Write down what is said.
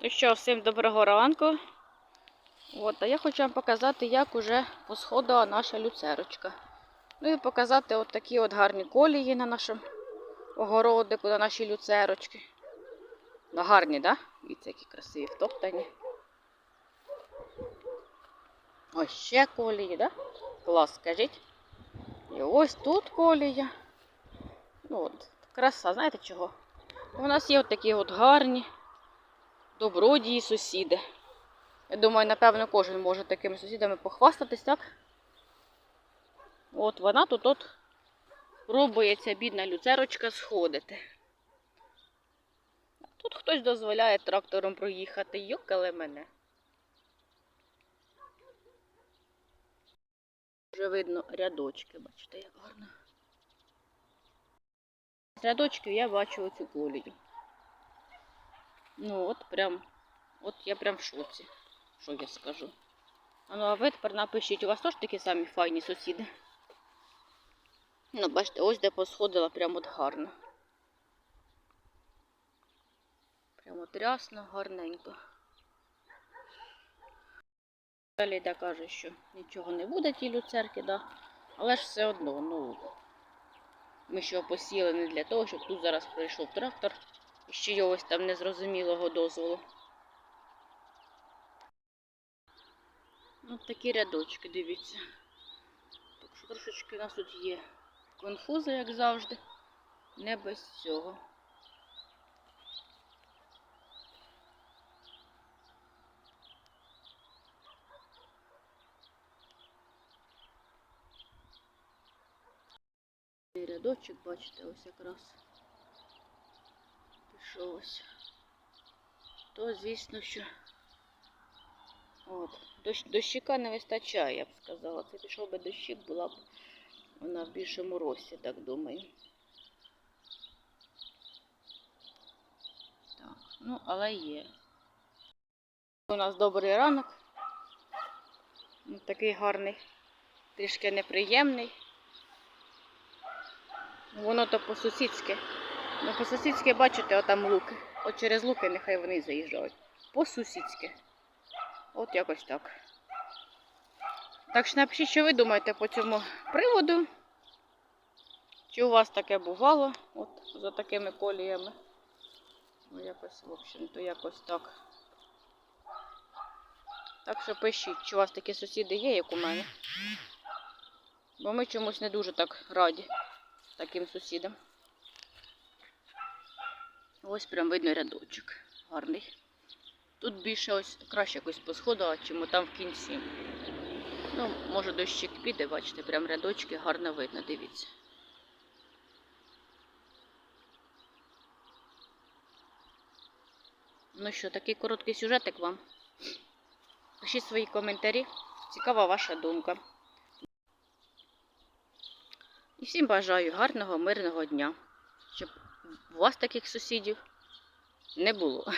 Ну що, всім доброго ранку. От, а я хочу вам показати, як уже посходила наша люцерочка. Ну і показати от такі от гарні колії на нашому огородику, на нашій люцерочці. Ну, гарні, так? Да? Дивіться, які красиві втоптані. Ось ще колії? Да? Клас, скажіть. І ось тут колія. Ну от, краса, знаєте чого? У нас є от такі от гарні добродії сусіди. Я думаю, напевно, кожен може такими сусідами похвастатись, так? От вона тут от ця бідна люцерочка сходити. Тут хтось дозволяє трактором проїхати. Йокали мене. Вже видно рядочки, бачите, як гарно. З рядочків я бачу оцю колію. Ну от прям, от я прям в шоці. Що я скажу? А ну а ви тепер напишіть, у вас теж такі самі файні сусіди? Ну, бачите, ось де посходила прям от гарно. Прямо от рясно, гарненько. Далі йде каже, що нічого не буде тій люцерки, да? але ж все одно, ну, ми що посіяли не для того, щоб тут зараз прийшов трактор ще йогось там незрозумілого дозволу. Ось такі рядочки, дивіться. Так що трошечки у нас тут є конфузи, як завжди. Не без цього. Рядочок, бачите, ось якраз пішов. То, звісно, що От. Дощ, дощика не вистачає, я б сказала. Це пішов би дощик, була б вона в більшому рості, так думаю. Так, ну, але є. У нас добрий ранок. Такий гарний, трішки неприємний. Воно то по-сусідськи. Ну, по-сусідськи, бачите, отам луки. От через луки нехай вони заїжджають. По-сусідськи. От якось так. Так що напишіть, що ви думаєте по цьому приводу. Чи у вас таке бувало? От за такими коліями. Ну, якось, в общем-то, якось так. Так що пишіть, чи у вас такі сусіди є, як у мене. Бо ми чомусь не дуже так раді таким сусідам. Ось прям видно рядочок. Гарний. Тут більше ось краще якось посходила, чим там в кінці. Ну, може дощик піде, бачите, прям рядочки гарно видно, дивіться. Ну що, такий короткий сюжетик вам. Пишіть свої коментарі. Цікава ваша думка. І всім бажаю гарного, мирного дня, щоб у вас таких сусідів не було.